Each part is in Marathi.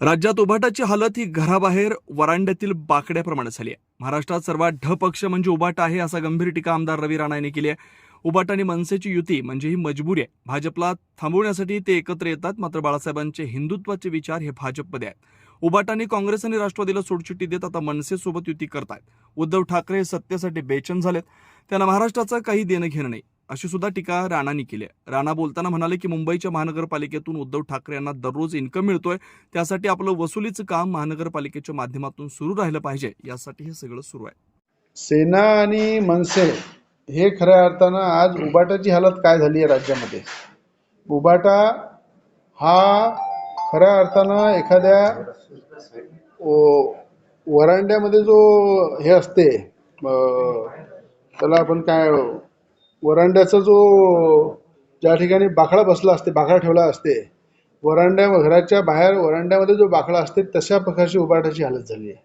राज्यात उभाटाची हालत ही घराबाहेर वरांड्यातील बाकड्याप्रमाणे झाली आहे. महाराष्ट्रात सर्वात ढ पक्ष म्हणजे उभाटा आहे असा गंभीर टीका आमदार रवी राणा यांनी केली आहे. उभाट आणि मनसेची युती म्हणजे ही मजबुरी आहे. भाजपला थांबवण्यासाठी ते एकत्र येतात मात्र बाळासाहेबांचे हिंदुत्वाचे विचार हे भाजपमध्ये आहेत. उभाट आणि काँग्रेस आणि राष्ट्रवादीला सोडचिठ्ठी देत आता मनसेसोबत युती करतायत. उद्धव ठाकरे हे सत्तेसाठी बेचन झालेत. त्यांना महाराष्ट्राचं काही देणं घेणं नाही. अशी सुद्धा टीका राणांनी केली आहे. राणा बोलताना म्हणाले की मुंबईच्या महानगरपालिकेतून उद्धव ठाकरे यांना दररोज इन्कम मिळतोय. त्यासाठी आपलं वसुलीचं काम महानगरपालिकेच्या माध्यमातून सुरू राहिलं पाहिजे. यासाठी हे सगळं सुरू आहे. सेना आणि मनसे हे खऱ्या अर्थानं आज उबाटाची हालत काय झाली आहे राज्यामध्ये? उबाटा हा खऱ्या अर्थानं एखाद्या वरांड्यामध्ये जो हे असते त्याला आपण काय वरांड्याचा जो ज्या ठिकाणी बाकडा बसला असते बाकडा ठेवला असते वरांड्या घराच्या बाहेर वरांड्यामध्ये जो बाकडा असते तशा प्रकारची उबाटाची हालत झाली आहे.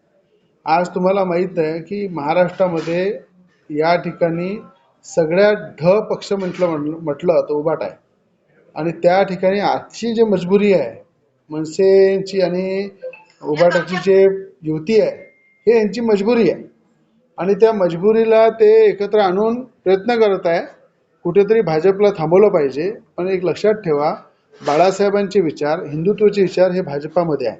आज तुम्हाला माहीत आहे की महाराष्ट्रामध्ये या ठिकाणी सगळ्यात ढ पक्ष म्हटलं म्हटलं म्हटलं तर उभाट आहे. आणि त्या ठिकाणी आजची जी मजबुरी आहे मनसेची आणि उभाटाची जे युती आहे हे यांची मजबुरी आहे. आणि त्या मजबुरीला ते एकत्र आणून प्रयत्न करत आहे. कुठेतरी भाजपला थांबवलं पाहिजे. पण एक लक्षात ठेवा बाळासाहेबांचे विचार हिंदुत्वाचे विचार हे भाजपामध्ये आहे.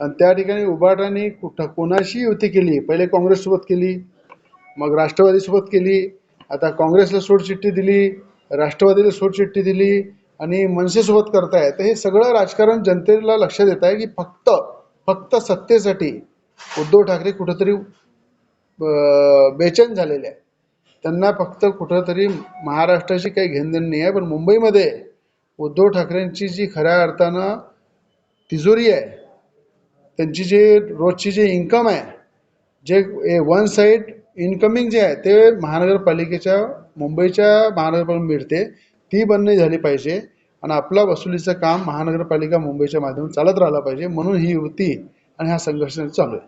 आणि त्या ठिकाणी उभाटाने कुठं कोणाशी युती केली? पहिले काँग्रेससोबत केली मग राष्ट्रवादीसोबत केली. आता काँग्रेसला सोडचिठ्ठी दिली राष्ट्रवादीला सोडचिठ्ठी दिली आणि मनसेसोबत करताय. तर हे सगळं राजकारण जनतेला लक्षात येत आहे की फक्त फक्त सत्तेसाठी उद्धव ठाकरे कुठंतरी बेचैन झालेले आहे त्यांना फक्त कुठंतरी महाराष्ट्राची काही घेणदेण नाही आहे पण मुंबईमध्ये उद्धव ठाकरेंची जी खऱ्या अर्थानं तिजोरी आहे त्यांची जे रोजची जे इन्कम आहे जे वन साईड इन्कमिंग जे आहे ते महानगरपालिकेच्या मुंबईच्या महानगरपालिका मिळते. ती बंद झाली पाहिजे आणि आपला वसुलीचं काम महानगरपालिका मुंबईच्या माध्यमातून चालत राहिलं पाहिजे म्हणून ही युती आणि हा संघर्ष चालू आहे.